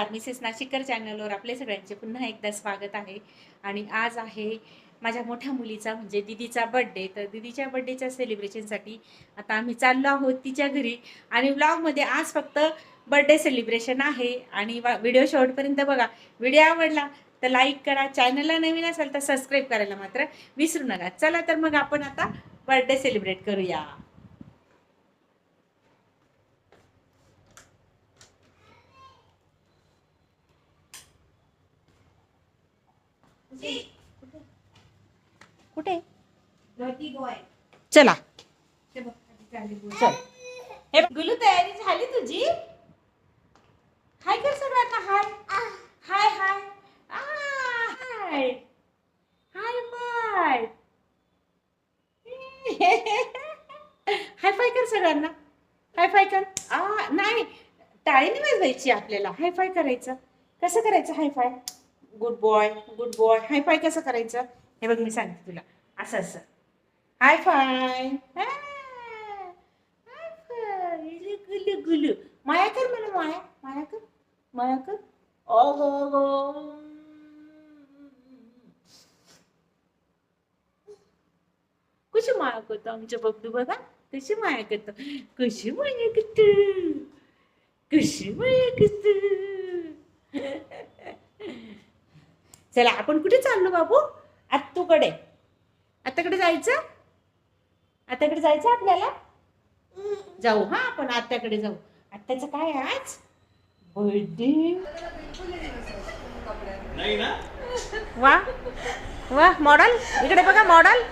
नमस्कार मिसेस नाशिककर चॅनलवर आपले सगळ्यांचे पुन्हा एकदा स्वागत आहे. आणि आज आहे माझ्या मोठ्या मुलीचा म्हणजे दिदीचा बड्डे तर दिदीच्या बड्डेच्या सेलिब्रेशनसाठी आता आम्ही चाललो आहोत तिच्या घरी. आणि ब्लॉगमध्ये आज फक्त बड्डे सेलिब्रेशन आहे. आणि व्हिडिओ शेवटपर्यंत बघा. व्हिडिओ आवडला तर लाईक करा. चॅनलला नवीन असेल तर सबस्क्राईब करायला मात्र विसरू नका. चला तर मग आपण आता बर्थडे सेलिब्रेट करूया. कुठे? चला. हे गुलू तयारी झाली तुझी? हाय कर सगळ्यांना हाय. हाय हाय. हाय. हाय हाय फाय कर सगळ्यांना. हाय फाय कर. आ नाही. टाळी नाही वाजवायची आपल्याला. हाय फाय करायचं. कसं करायचं high five? Good boy good boy high five कसं करायचं? हे बघ मी सांगते तुला. असं असं. हाय फाय फाय गुलू गुलू माया कर मला माया. माया कर. माया कर. ओहो हो कशी माया करतो आमच्या बबडू बघा? कशी माया करतो? कशी माया करतो? कशी माया करतो? चला आपण कुठे चाललो बाबू? आत्तूकडे. आत्ताकडे जायचं? आत्याकडे जायचं आपल्याला? जाऊ हा आपण आत्याकडे जाऊ. आत्याचं काय आज? बर्थडे नाही ना? वा वा मॉडल इकडे बघा मॉडल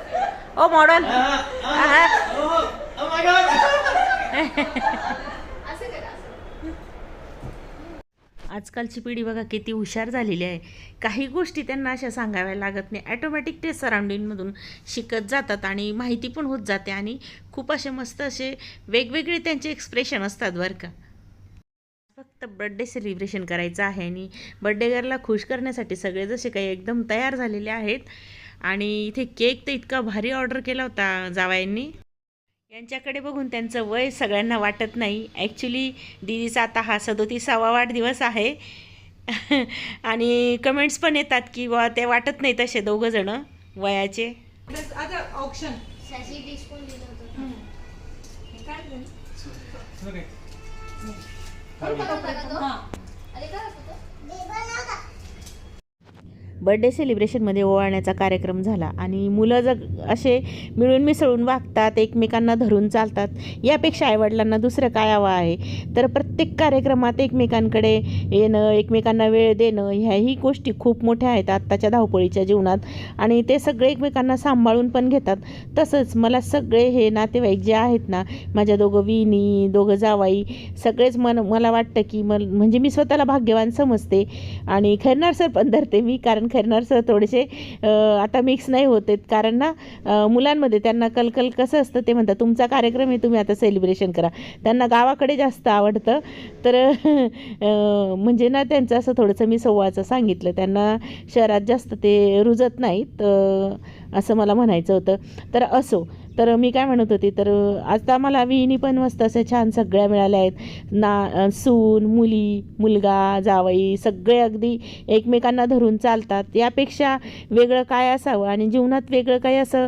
ओ मॉडल आजकालची पिढी बघा किती हुशार झालेली आहे. काही गोष्टी त्यांना अशा सांगाव्या लागत नाही. ॲटोमॅटिक ते सराउंडिंगमधून शिकत जातात आणि माहिती पण होत जाते आणि खूप असे मस्त असे वेगवेगळे त्यांचे एक्सप्रेशन असतात बरं का. फक्त बड्डे सेलिब्रेशन करायचं आहे आणि बड्डे गर्लला खुश करण्यासाठी सगळे जसे काही एकदम तयार झालेले आहेत. आणि इथे केक तर इतका भारी ऑर्डर केला होता जावायांनी. यांच्याकडे बघून त्यांचं वय सगळ्यांना वाटत नाही. ॲक्च्युली दीदीचा आता हा सदोतीसावा वाढदिवस आहे. आणि कमेंट्स पण येतात की बा ते वाटत नाही तसे दोघं जण वयाचे. काय बड्डे बर्थडे सेलिब्रेशनमध्ये ओवाळण्याचा कार्यक्रम झाला. आणि मुलं जग असे मिळून मिसळून वागतात एकमेकांना धरून चालतात. यापेक्षा आईवडिलांना दुसरं काय हवं आहे? तर प्रत्येक कार्यक्रमात एकमेकांकडे येणं एकमेकांना वेळ देणं ह्याही गोष्टी खूप मोठ्या आहेत आत्ताच्या धावपळीच्या जीवनात. आणि ते सगळे एकमेकांना सांभाळून पण घेतात. तसंच मला सगळे हे नातेवाईक जे आहेत ना माझ्या दोघं विनी दोघं जावाई सगळेच मन मला वाटतं की मल म्हणजे मी स्वतःला भाग्यवान समजते. आणि खैरनार सर पण धरते मी कारण खैरनार सर थोडेसे आता मिक्स नाही होत आहेत. कारण ना मुलांमध्ये त्यांना कलकल कसं असतं ते म्हणतात तुमचा कार्यक्रम आहे तुम्ही आता सेलिब्रेशन करा. त्यांना गावाकडे जास्त आवडतं. तर म्हणजे ना त्यांचं असं थोडंसं मी संवाचं सांगितलं. त्यांना शहरात जास्त ते रुजत नाहीत. असं मला म्हणायचं होतं. तर असो. तर मी काय म्हणत होती तर आता मला विहिणी पण मस्त असे छान सगळ्या मिळाल्या आहेत. ना सून मुली मुलगा जावई सगळे अगदी एकमेकांना धरून चालतात. यापेक्षा वेगळं काय असावं आणि जीवनात वेगळं काय असं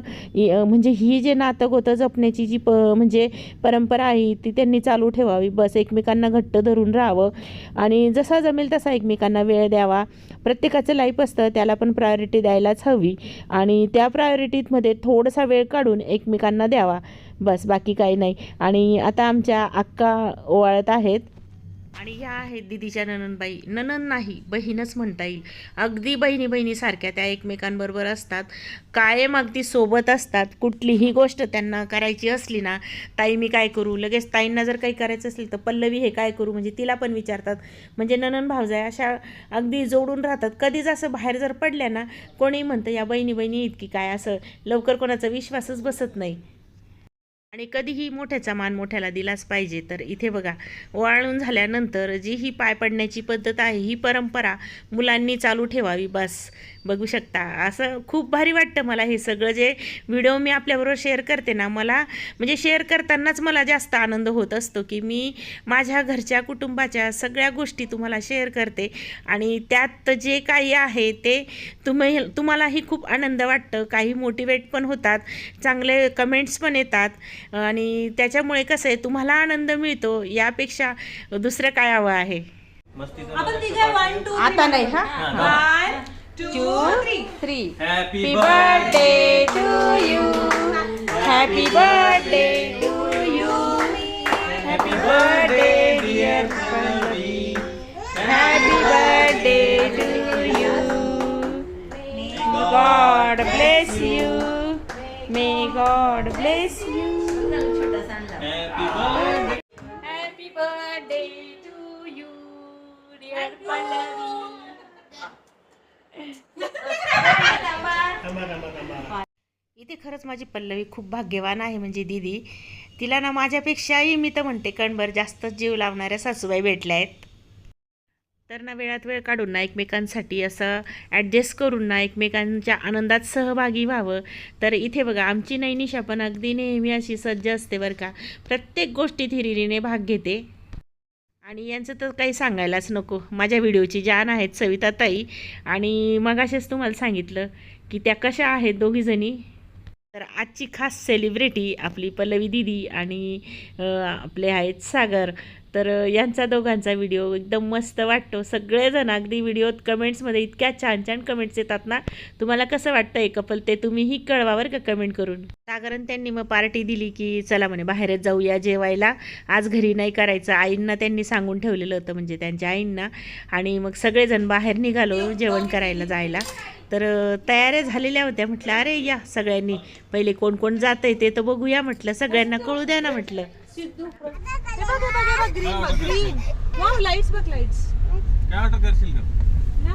म्हणजे ही जे नातं होतं जपण्याची जी प म्हणजे परंपरा आहे ती त्यांनी चालू ठेवावी. बस एकमेकांना घट्ट धरून राहावं आणि जसा जमेल तसा एकमेकांना वेळ द्यावा. प्रत्येकाचं लाईफ असतं त्याला पण प्रायोरिटी द्यायलाच हवी. आणि त्या प्रायोरिटीमध्ये थोडासा वेळ काढून एकमेकांना द्यावा. बस बाकी काही नाही. आणि आता आमच्या अक्का ओवाळत आहेत. आणि ह्या आहेत दिदीच्या नननबाई ननन नाही बहीणच म्हणता येईल. अगदी बहिणी बहिणीसारख्या त्या एकमेकांबरोबर असतात. कायम अगदी सोबत असतात. कुठलीही गोष्ट त्यांना करायची असली ना ताई मी काय करू? लगेच ताईंना जर काही करायचं असेल तर पल्लवी हे काय करू? म्हणजे तिला पण विचारतात. म्हणजे ननन भावजाय अशा अगदी जोडून राहतात. कधीच असं बाहेर जर पडल्या ना कोणी म्हणतं या बहिणी बहिणी इतकी काय असं? लवकर कोणाचा विश्वासच बसत नाही. आणि कधीही मोठ्याचा मान मोठ्याला दिलाच पाहिजे. तर इथे बघा वाळून झाल्यानंतर जी ही पाय पडण्याची पद्धत आहे ही परंपरा मुलांनी चालू ठेवावी बस. बघू शकता. असं खूप भारी वाटतं मला हे सगळं जे व्हिडिओ मी आपल्याबरोबर शेअर करते ना मला म्हणजे शेअर करतानाच मला जास्त आनंद होत असतो की मी माझ्या घरच्या कुटुंबाच्या सगळ्या गोष्टी तुम्हाला शेअर करते आणि त्यात जे काही आहे ते तुम्ही तुम्हालाही खूप आनंद वाटतं. काही मोटिवेट पण होतात चांगले कमेंट्स पण येतात आणि त्याच्यामुळे कसं आहे तुम्हाला आनंद मिळतो. यापेक्षा दुसरं काय हवं आहे? आपण तिघे one two, three. Happy birthday to you. Happy birthday to you. Happy birthday, dear Pallavi. Happy birthday to you. May God bless you. May God bless you. Happy birthday. Happy birthday to you, dear Pallavi. इथे खरंच माझी पल्लवी खूप भाग्यवान आहे म्हणजे दीदी. तिला ना माझ्यापेक्षाही मी तर म्हणते कणभर जास्तच जीव लावणाऱ्या सासूबाई भेटल्या आहेत. तर ना वेळात वेळ काढून ना एकमेकांसाठी असं ॲडजस्ट करून ना एकमेकांच्या आनंदात सहभागी व्हावं. तर इथे बघा आमची नैनिशा पण अगदी नेहमी अशी सज्ज असते बरं का. प्रत्येक गोष्टीत हिरिरीने भाग घेते. आणि यांचं तर काही सांगायलाच नको. माझ्या व्हिडिओची जान आहेत सविताताई आणि मगाशीच तुम्हाला सांगितलं की त्या कशा आहेत दोघीजणी तर आजची खास सेलिब्रिटी आपली पल्लवी दिदी आणि आपले आहेत सागर. तर यांचा दोघांचा व्हिडिओ एकदम मस्त वाटतो. सगळेजण अगदी व्हिडिओत कमेंट्समध्ये इतक्या छान छान कमेंट्स येतात ना. तुम्हाला कसं वाटतं आहे कपल? ते तुम्हीही कळवा का कमेंट करून. साधारण त्यांनी मग पार्टी दिली की चला म्हणे बाहेरच जाऊया जेवायला. आज घरी नाही करायचं. आईंना त्यांनी सांगून ठेवलेलं होतं म्हणजे त्यांच्या आईंना. आणि मग सगळेजण बाहेर निघालो जेवण करायला जायला. तर तयाऱ्या झालेल्या होत्या. म्हटलं अरे या सगळ्यांनी. पहिले कोण कोण जात आहे ते तर बघूया. म्हटलं सगळ्यांना कळू द्या ना. म्हटलं ग्रीन वाव लाईट्स बघ लाईट्स काय ऑर्डर करशील का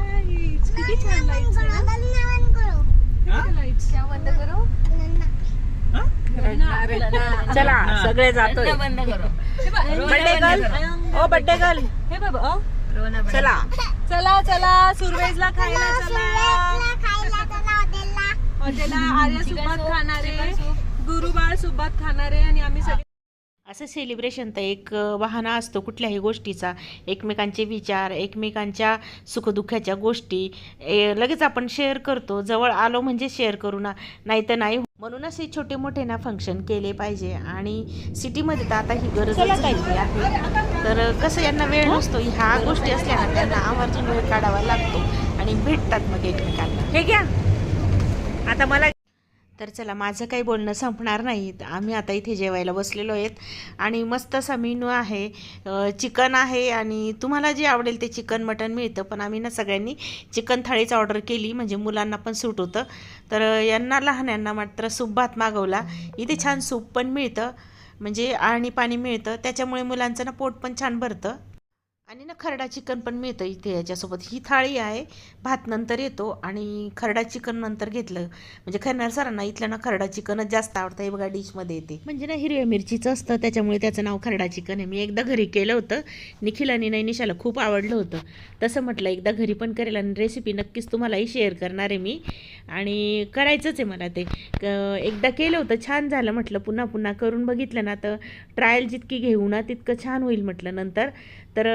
लाईट्स किती छान लाईट्स लाईट्स चला सगळे जातोय. बड्डे गर्ल ओ बड्डे गर्ल हे बाबा. चला. चला चला सुरवेजला खायला चला हॉटेलला. आर्य सुपात खाणारे गुरुबाळ सुपात खाणारे आणि आम्ही सगळे असं सेलिब्रेशन तर एक बहाणा असतो कुठल्याही गोष्टीचा. एकमेकांचे विचार एकमेकांच्या सुखदुःखाच्या गोष्टी लगेच आपण शेअर करतो. जवळ आलो म्हणजे शेअर करू ना नाही तर नाही. म्हणूनच हे छोटे मोठे ना फंक्शन केले पाहिजे. आणि सिटीमध्ये तर आता ही गरज झालेली आहे. तर कसं यांना वेळ नसतो ह्या गोष्टी असल्या ना त्यांना आवर्जून वेळ काढावा लागतो. आणि भेटतात मग एकमेकांना. हे घ्या. आता मला तर चला माझं काही बोलणं संपणार नाही. तर आम्ही आता इथे जेवायला बसलेलो आहेत. आणि मस्त असा मेनू आहे चिकन आहे आणि तुम्हाला जे आवडेल ते चिकन मटन मिळतं. पण आम्ही ना सगळ्यांनी चिकन थाळीच ऑर्डर केली. म्हणजे मुलांना पण सूट होतं. तर यांना लहान्यांना मात्र सूप भात मागवला. इथे छान सूप पण मिळतं. म्हणजे आणि पाणी मिळतं. त्याच्यामुळे मुलांचं ना पोट पण छान भरतं. आणि ना खरडा चिकन पण मिळतं इथे याच्यासोबत. ही थाळी आहे भात नंतर येतो आणि खरडा चिकन नंतर घेतलं. म्हणजे खरणार सरांना इथलं ना खरडा चिकनच जास्त आवडतं हे बघा डिशमध्ये येते. म्हणजे ना हिरव्या मिरचीचं असतं त्याच्यामुळे त्याचं नाव खरडा चिकन आहे. मी एकदा घरी केलं होतं निखिल आणि नैनिशाला खूप आवडलं होतं. तसं म्हटलं एकदा घरी पण करेल आणि रेसिपी नक्कीच तुम्हालाही शेअर करणार आहे मी. आणि करायचंच आहे मला ते. एकदा केलं होतं छान झालं म्हटलं पुन्हा पुन्हा करून बघितलं ना तर ट्रायल जितकी घेऊ ना तितकं छान होईल म्हटलं नंतर. तर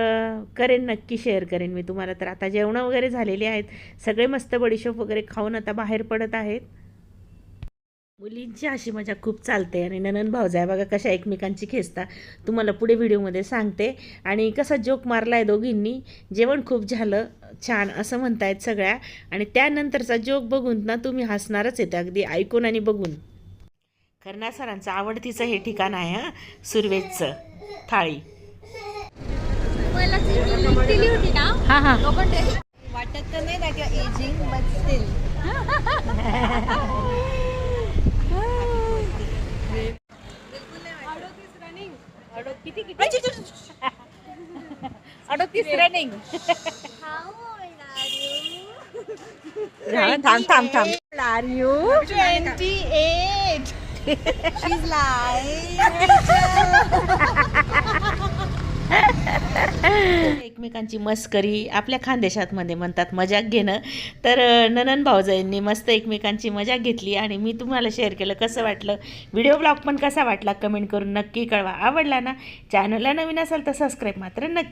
करेन नक्की शेअर करेन मी तुम्हाला. तर आता जेवणं वगैरे झालेली आहेत. सगळे मस्त बडीशोप वगैरे खाऊन आता बाहेर पडत आहेत. मुलींची अशी मजा खूप चालते आणि ननन भाऊजाय बघा कशा एकमेकांची खेचता. तुम्हाला पुढे व्हिडिओमध्ये सांगते. आणि कसा जोक मारला आहे दोघींनी. जेवण खूप झालं छान असं म्हणतायत सगळ्या. आणि त्यानंतरचा जोक बघून ना तुम्ही हसणारच येते. अगदी ऐकून आणि बघून. खरना सरांचं आवडतीचं हे ठिकाण आहे हां सुरवेजचं थाळी. हां हां वाटत तर नाही that you're aging but still अडतीस रनिंग थांब थांब थांब are you twenty eight she's lying एकमेकांची मस्करी आपल्या खानदेशातमध्ये म्हणतात मजाक घेणं. तर ननन भाऊजाईंनी मस्त एकमेकांची मजाक घेतली आणि मी तुम्हाला शेअर केलं कसं वाटलं. व्हिडिओ ब्लॉग पण कसा वाटला कमेंट करून नक्की कळवा. आवडला ना? चॅनलला नवीन असाल तर सबस्क्राईब मात्र नक्की